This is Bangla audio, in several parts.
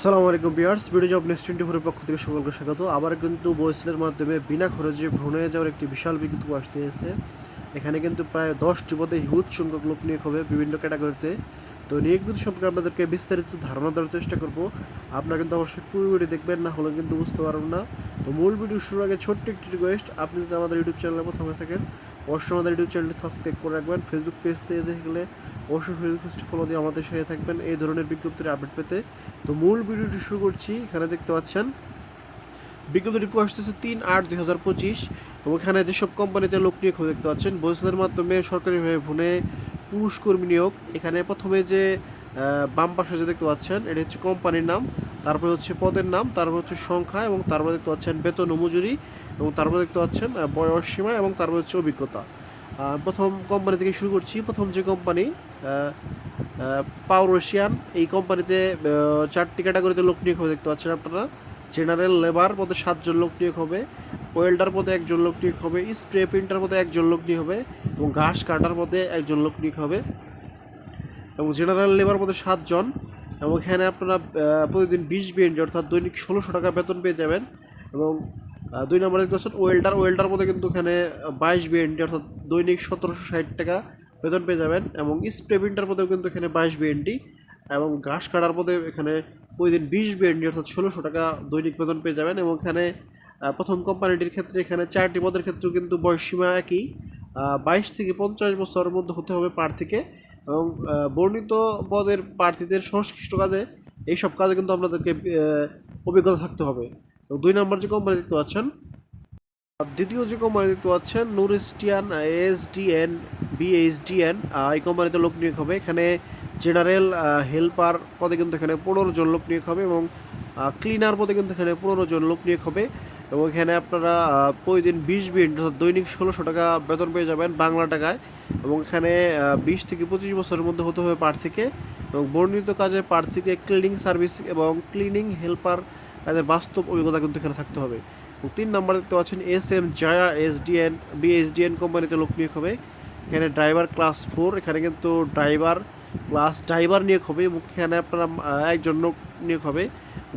আসসালামু আলাইকুম viewers video job next twenty ফোরের পক্ষ থেকে সকলকে স্বাগত। আবার কিন্তু বয়সের মাধ্যমে বিনা খরচে ভ্রমণে যাওয়ার একটি বিশাল বিজ্ঞপ্তি আসতে এসেছে এখানে কিন্তু প্রায় দশটি পদে হিউজ সংখ্যক লোক নিয়োগ হবে বিভিন্ন ক্যাটাগরিতে। তো নিয়োগ সম্পর্কে আপনাদেরকে বিস্তারিত ধারণা দেওয়ার চেষ্টা করব। আপনারা কিন্তু অবশ্যই পুরো ভিডিও দেখবেন, না হলে কিন্তু বুঝতে পারবেন না। তো মূল ভিডিও শুরুর আগে ছোট্ট একটি রিকোয়েস্ট আপনি যদি আমাদের ইউটিউব চ্যানেলে প্রথমে থাকেন, অবশ্যই আমাদের ইউটিউব চ্যানেলটি সাবস্ক্রাইব করে রাখবেন। ফেসবুক পেজ থেকে দেখলে অবশ্যই পেজটি ফলো দিয়ে আমাদের সাথে থাকবেন। এই ধরনের বিজ্ঞপ্তির আপডেট পেতে তো মূল ভিডিওটি শুরু করছি। এখানে দেখতে পাচ্ছেন, বিজ্ঞপ্তিটি হচ্ছে তিন আট দুই হাজার পঁচিশ। এবং এখানে যেসব কোম্পানিতে লোক নিয়োগ দেখতে পাচ্ছেন বৈশাখের মাধ্যমে সরকারিভাবে ভুনে পুরুষ কর্মী নিয়োগ। এখানে প্রথমে যে বাম পাশে যে দেখতে পাচ্ছেন, এটা হচ্ছে কোম্পানির নাম, তারপরে হচ্ছে পদের নাম, তারপর হচ্ছে সংখ্যা এবং তারপরে দেখতে পাচ্ছেন বেতন ও মজুরি এবং তারপরে দেখতে পাচ্ছেন বয়স সীমা এবং তারপর হচ্ছে অভিজ্ঞতা। প্রথম কোম্পানি থেকে শুরু করছি। প্রথম যে কোম্পানি পাওরোশিয়ান এই কোম্পানিতে চারটি ক্যাটাগরিতে লোক নিয়োগ হবে, দেখতে পাচ্ছেন আপনারা। জেনারেল লেবার পদে সাতজন লোক নিয়োগ হবে ওয়েল্ডার পদে একজন লোক নিয়োগ হবে স্প্রে প্রিন্টার পদে একজন লোক নিয়োগ হবে, এবং ঘাস কাটার পদে একজন লোক নিয়োগ হবে। এবং জেনারেল লেবার পদে সাতজন, এবং এখানে আপনারা প্রতিদিন বিশ বিএনজি অর্থাৎ দৈনিক ষোলোশো টাকা বেতন পেয়ে যাবেন। এবং দুই নম্বরে দেখতে পাচ্ছেন ওয়েল্ডার ওয়েল্ডার পদে কিন্তু এখানে বাইশ বিএনডি অর্থাৎ দৈনিক সতেরোশো ষাট টাকা বেতন পেয়ে যাবেন এবং স্প্রে প্রিন্টার পদেও কিন্তু এখানে বাইশ বিএনডি এবং ঘাস কাটার পদে এখানে ওই দিন বিশ বিএনডি অর্থাৎ ষোলোশো টাকা দৈনিক বেতন পেয়ে যাবেন এবং এখানে প্রথম কোম্পানিটির ক্ষেত্রে এখানে চারটি পদের ক্ষেত্রেও কিন্তু বয়সসীমা একই। বাইশ থেকে পঞ্চাশ বছরের মধ্যে হতে হবে প্রার্থীকে এবং বর্ণিত পদের প্রার্থীদের সংশ্লিষ্ট কাজে এইসব কাজে কিন্তু আপনাদেরকে অভিজ্ঞতা থাকতে হবে। এবং দুই নম্বর যে কোম্পানি দেখতে পাচ্ছেন দ্বিতীয় যে কোম্পানি দেখতে পাচ্ছেন নুরিস্টিয়ান এসডিএন বিএসডিএন এই কোম্পানিতে লোক নিয়োগ হবে। এখানে জেনারেল হেল্পার পদে কিন্তু এখানে পনেরো জন লোক নিয়োগ হবে এবং ক্লিনার পদে কিন্তু এখানে পনেরো জন লোক নিয়োগ হবে। এবং এখানে আপনারা প্রতিদিন বিশ মিনিট অর্থাৎ দৈনিক ষোলোশো টাকা বেতন পেয়ে যাবেন বাংলা টাকায়। এবং এখানে বিশ থেকে পঁচিশ বছরের মধ্যে হতে হবে প্রার্থীকে। এবং বর্ণিত কাজে প্রার্থীকে ক্লিনিং সার্ভিস এবং ক্লিনিং হেল্পার তাদের বাস্তব অভিজ্ঞতা কিন্তু এখানে থাকতে হবে। তিন নম্বর দেখতে পাচ্ছেন এস এম জয়া এসডিএন বিএসডিএন কোম্পানিতে লোক নিয়োগ হবে। এখানে ড্রাইভার ক্লাস ফোর, এখানে কিন্তু ড্রাইভার ক্লাস ড্রাইভার নিয়োগ হবে এবং এখানে আপনারা একজন লোক নিয়োগ হবে।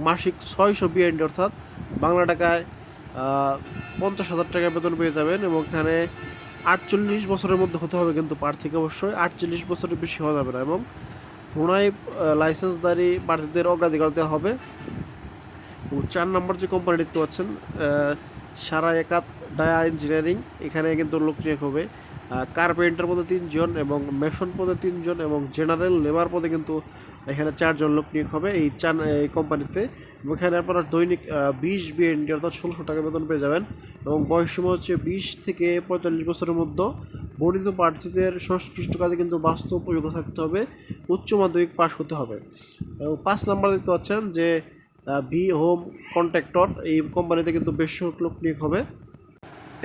মাসিক ছয়শো বিএনডি অর্থাৎ বাংলা টাকায় পঞ্চাশ হাজার টাকা বেতন পেয়ে যাবেন এবং এখানে আটচল্লিশ বছরের মধ্যে হতে হবে কিন্তু প্রার্থীকে অবশ্যই। আটচল্লিশ বছরের বেশি হওয়া যাবে না এবং পুনরায় লাইসেন্সদারি প্রার্থীদের অগ্রাধিকার দেওয়া হবে। চার নম্বর যে কোম্পানি দেখতে পাচ্ছেন সারা একাত ডায়া ইঞ্জিনিয়ারিং এখানে কিন্তু লোক নিয়োগ হবে। কার্পেন্টার পদে তিনজন এবং মেশন পদে তিনজন এবং জেনারেল লেবার পদে কিন্তু এখানে চারজন লোক নিয়োগ হবে এই চার, এই কোম্পানিতে এবং এখানে আপনারা দৈনিক বিশ বিএনডি অর্থাৎ ষোলোশো টাকা বেতন পেয়ে যাবেন এবং বয়সসীমা হচ্ছে বিশ থেকে পঁয়তাল্লিশ বছরের মধ্যে। বর্ণিত প্রার্থীদের সংশ্লিষ্ট কাজে কিন্তু বাস্তব অভিজ্ঞতা থাকতে হবে, উচ্চ মাধ্যমিক পাশ করতে হবে। এবং পাঁচ নাম্বার দেখতে পাচ্ছেন যে ভি হোম কন্ট্রাক্টর এই কোম্পানিতে কিন্তু বেশ লোক নিয়োগ হবে।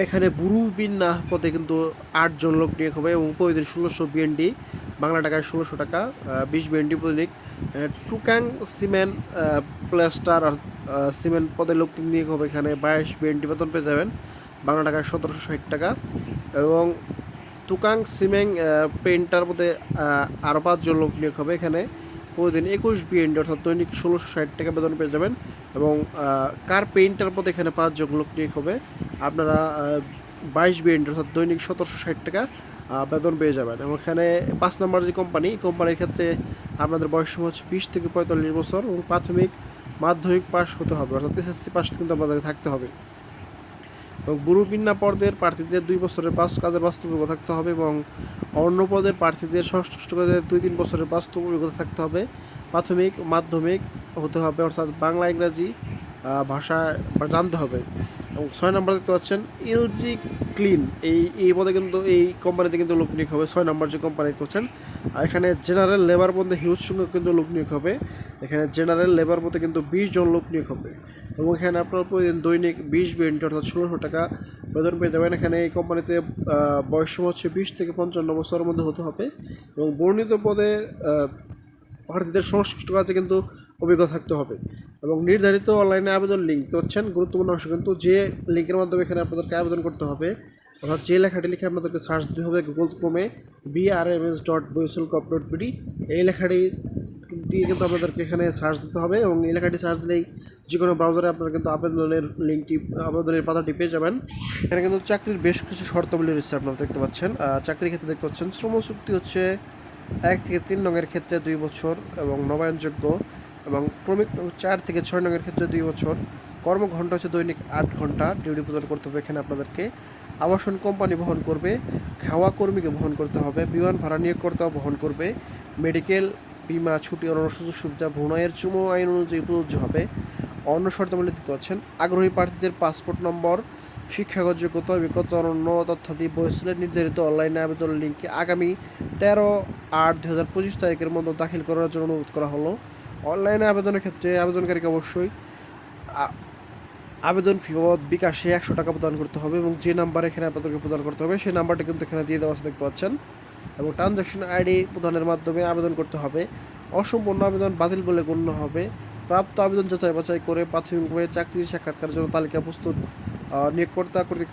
এখানে বুরু বিন্না পদে কিন্তু আটজন লোক নিয়োগ হবে এবং প্রতিদিন ষোলোশো বিএনডি বাংলা টাকায় ষোলোশো টাকা বিশ বিএনডি প্রতিদিন টুকাং সিমেন্ট প্লাস্টার সিমেন্ট পদে লোক নিয়োগ হবে এখানে বাইশ বিএনডি বেতন পেয়ে যাবেন, বাংলা টাকায় সতেরোশো ষাট টাকা। এবং তুকাং সিমেং পেন্টার পদে আরও পাঁচজন লোক নিয়োগ হবে এখানে। প্রতিদিন একুশ বিএনডি, অর্থাৎ দৈনিক ষোলোশো ষাট টাকা বেতন পেয়ে যাবেন এবং কার পেইন্টার পথে এখানে পাঁচজন লোক নিয়োগ হবে? আপনারা বাইশ বিএনডি, অর্থাৎ দৈনিক সতেরোশো ষাট টাকা বেতন পেয়ে যাবেন। এবং এখানে পাঁচ নম্বর যে কোম্পানি কোম্পানির ক্ষেত্রে আপনাদের বয়স হচ্ছে বিশ থেকে পঁয়তাল্লিশ বছর এবং প্রাথমিক মাধ্যমিক পাস হতে হবে। অর্থাৎ এসএসসি পাস কিন্তু আপনাদের থাকতে হবে। এবং বুরুপিন্না পদের প্রার্থীদের দুই বছরের পাস কাজের বাস্তব অভিজ্ঞতা থাকতে হবে এবং অন্য পদের প্রার্থীদের সংশ্লিষ্ট কাজের দুই তিন বছরের বাস্তব অভিজ্ঞতা থাকতে হবে। প্রাথমিক, মাধ্যমিক হতে হবে, অর্থাৎ বাংলা, ইংরাজি ভাষা জানতে হবে। এবং ছয় নম্বর দেখতে পাচ্ছেন, এলজি ক্লিন। এই এই পদে কিন্তু, এই কোম্পানিতে কিন্তু লোক নিয়োগ হবে। ছয় নম্বর যে কোম্পানি দেখতে পাচ্ছেন আর এখানে জেনারেল লেবার পদে হিউজ সংখ্যক কিন্তু লোক নিয়োগ হবে। এখানে জেনারেল লেবার পদে কিন্তু বিশ জন লোক নিয়োগ হবে। এবং এখানে আপনার প্রতিদিন দৈনিক বিশ বিএনটি অর্থাৎ ষোলোশো টাকা বেতন পেয়ে যাবেন। এখানে এই কোম্পানিতে বয়স হচ্ছে বিশ থেকে পঞ্চান্ন বছরের মধ্যে হতে হবে এবং বর্ণিত পদে প্রার্থীদের সংশ্লিষ্ট কাজে কিন্তু অভিজ্ঞতা থাকতে হবে এবং নির্ধারিত অনলাইনে আবেদন লিঙ্ক হচ্ছেন গুরুত্বপূর্ণ অংশ কিন্তু যে লিঙ্কের মাধ্যমে এখানে আপনাদেরকে আবেদন করতে হবে অর্থাৎ যে লেখাটি লিখে আপনাদেরকে সার্চ দিতে হবে গুগল ক্রোমে বিআরএমএস ডট বৈসল কপ ডট বিডি এই লেখাটি দিয়ে কিন্তু আপনাদেরকে এখানে সার্চ দিতে হবে এবং এই লেখাটি সার্চ দিলেই যে কোনো ব্রাউজারে আপনারা কিন্তু আবেদনের লিঙ্কটি আবেদনের পাতাটি পেয়ে যাবেন। এখানে কিন্তু চাকরির বেশ কিছু শর্তাবলী রয়েছে আপনারা দেখতে পাচ্ছেন। চাকরির ক্ষেত্রে দেখতে পাচ্ছেন, শ্রম চুক্তি হচ্ছে এক থেকে তিন নঙের ক্ষেত্রে দুই বছর এবং নবায়নযোগ্য এবং ক্রমিক চার থেকে ছয় নঙের ক্ষেত্রে দুই বছর। কর্মঘণ্টা হচ্ছে দৈনিক আট ঘণ্টা ডিউটি প্রদান করতে হবে এখানে আপনাদেরকে। আবাসন কোম্পানি বহন করবে, খাওয়া কর্মীকে বহন করতে হবে, বিমান ভাড়া নিয়োগকর্তাও বহন করবে মেডিকেল বিমা, ছুটি, অন্যান্য সুযোগ সুবিধা ভ্রমণের চুম, আইন অনুযায়ী প্রযোজ্য হবে। অন্য শর্তাবলী দিতে পারছেন। আগ্রহী প্রার্থীদের পাসপোর্ট নম্বর, শিক্ষাগত যোগ্যতা, অভিজ্ঞতা, অনন্য তথ্যাদি বয়সের নির্ধারিত অনলাইনে আবেদন লিঙ্কে আগামী তেরো আট দু হাজার পঁচিশ তারিখের মধ্যে দাখিল করার জন্য অনুরোধ করা হলো। অনলাইনে আবেদনের ক্ষেত্রে আবেদনকারীকে অবশ্যই আবেদন ফি বাবদ বিকাশে একশো টাকা প্রদান করতে হবে এবং যে নাম্বার এখানে আবেদনকে প্রদান করতে হবে, সেই নাম্বারটা কিন্তু এখানে দিয়ে দেওয়া দেখতে পাচ্ছেন। এবং ট্রানজ্যাকশন আইডি প্রদানের মাধ্যমে আবেদন করতে হবে। অসম্পূর্ণ আবেদন বাতিল বলে গণ্য হবে। প্রাপ্ত আবেদন যাচাই বাছাই করে প্রাথমিকভাবে চাকরির সাক্ষাৎকারের জন্য তালিকা প্রস্তুত নিয়োগকর্তা কর্তৃক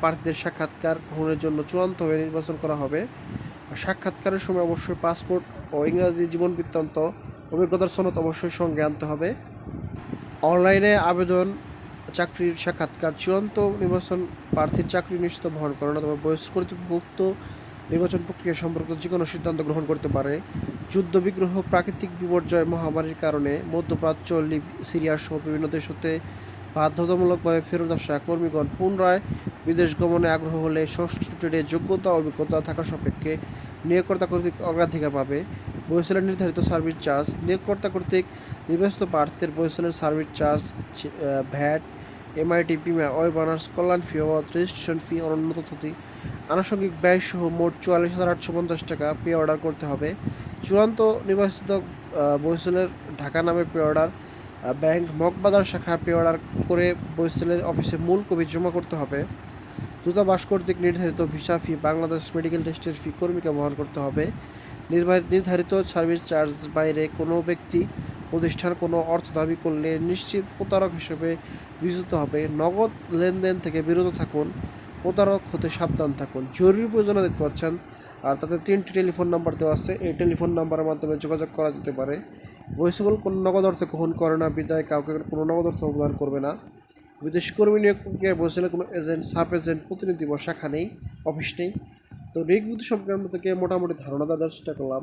প্রার্থীদের সাক্ষাৎকার গ্রহণের জন্য চূড়ান্তভাবে নির্বাচন করা হবে। সাক্ষাৎকারের সময় অবশ্যই পাসপোর্ট ও ইংরাজি জীবন বৃত্তান্ত, অভিজ্ঞতার সনদ অবশ্যই সঙ্গে আনতে হবে। অনলাইনে আবেদন, চাকরির সাক্ষাৎকার, চূড়ান্ত নির্বাচন প্রার্থীর চাকরি নিশ্চিত বহন করে না তবে কর্তৃপক্ষ নির্বাচন প্রক্রিয়া সম্পর্কিত যে কোনো সিদ্ধান্ত গ্রহণ করতে পারে। যুদ্ধ, বিগ্রহ, প্রাকৃতিক বিপর্যয়, মহামারীর কারণে মধ্যপ্রাচ্য লিব সিরিয়া সহ বিভিন্ন দেশ হতে বাধ্যতামূলকভাবে ফেরত আসা কর্মীগণ পুনরায় বিদেশ গমনে আগ্রহ হলে সংশ্লিষ্ট ট্রেডে যোগ্যতা অভিজ্ঞতা থাকা সাপেক্ষে নিয়োগকর্তা কর্তৃক অগ্রাধিকার পাবে। বৈশালের নির্ধারিত সার্ভিস চার্জ নিয়োগকর্তা কর্তৃক নির্বাচিত প্রার্থীর বৈশালের সার্ভিস চার্জ ভ্যাট, এমআইটি, বিমা, ওয়েব বানার্স কল্যাণ ফি বাবদ রেজিস্ট্রেশন ফি, অনন্য তথ্যাদি আনুষঙ্গিক ব্যয় সহ মোট চুয়াল্লিশ হাজার আটশো পঞ্চাশ টাকা পে অর্ডার করতে হবে। চূড়ান্ত নির্বাচিত বৈশালের ঢাকা নামে পে অর্ডার ব্যাংক মগবাজার শাখা পে অর্ডার করে বৈশালের অফিসে মূল কপি জমা করতে হবে। দূতাবাস কর্তৃক নির্ধারিত ভিসা ফি, বাংলাদেশ মেডিকেল টেস্টের ফি, কর্মীকে বহন করতে হবে। নির্ধারিত সার্ভিস চার্জ বাইরে কোনো ব্যক্তি, প্রতিষ্ঠান কোনো অর্থ দাবি করলে নিশ্চিত প্রতারক হিসেবে বিবেচিত হবে। নগদ লেনদেন থেকে বিরত থাকুন। প্রতারক হতে সাবধান থাকুন। জরুরি প্রয়োজনে দেখতে পাচ্ছেন, আর তাতে তিনটি টেলিফোন নাম্বার দেওয়া আছে। এই টেলিফোন নাম্বারের মাধ্যমে যোগাযোগ করা যেতে পারে। বৈশাল কোনো নগদ অর্থ গ্রহণ করে না, বিদায় কাউকে কোনো নগদ অর্থ প্রদান করবে না। বিদেশ কর্মী নিয়োগ কোনো এজেন্ট, সাব এজেন্ট, প্রতিনিধি বা শাখা নেই, অফিস নেই। তো নিয়োগবিধি সম্পর্কে থেকে মোটামুটি ধারণা দেওয়ার চেষ্টা করলাম।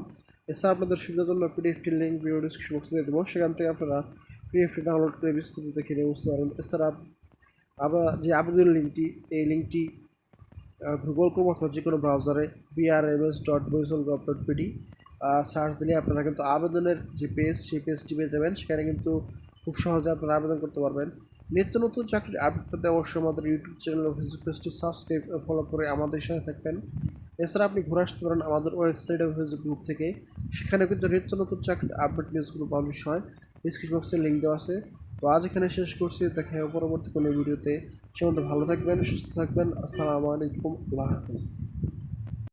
এছাড়া আপনাদের সুবিধার জন্য পিডিএফটির লিঙ্ক ভিডিও ডিসক্রিপশন বক্সে দিয়ে দেবো। সেখান থেকে আপনারা পিডিএফটি ডাউনলোড করে বিস্তারিত দেখে নিয়ে বুঝতে পারেন এছাড়া আমরা যে আবেদন লিঙ্কটি, এই লিঙ্কটি গুগল ক্রোম অথবা যে কোনো ব্রাউজারে BRMS dot BOESL gov dot PD search দিলে আপনারা কিন্তু আবেদনের যে পেজ সেই পেজটি পেয়ে যাবেন। সেখানে কিন্তু খুব সহজে আপনারা আবেদন করতে পারবেন। নিত্য নতুন চাকরির আপডেট পেতে অবশ্যই আমাদের ইউটিউব চ্যানেল ও ফেসবুক পেজটি সাবস্ক্রাইব ফলো করে আমাদের সাথে থাকবেন। এছাড়া আপনি ঘুরে আসতে পারেন আমাদের ওয়েবসাইট এবং ফেসবুক গ্রুপ থেকে। সেখানে কিন্তু নিত্য নতুন চাকরির আপডেট নিউজগুলো পাবলিশ হয়। ডিসক্রিপশন বক্সে লিঙ্ক দেওয়া আছে। তো আজ এখানে শেষ করছি। দেখা হবে পরবর্তী কোনো ভিডিওতে। সে মধ্যে ভালো থাকবেন, সুস্থ থাকবেন। আসসালামু আলাইকুম, আল্লাহ হাফিজ।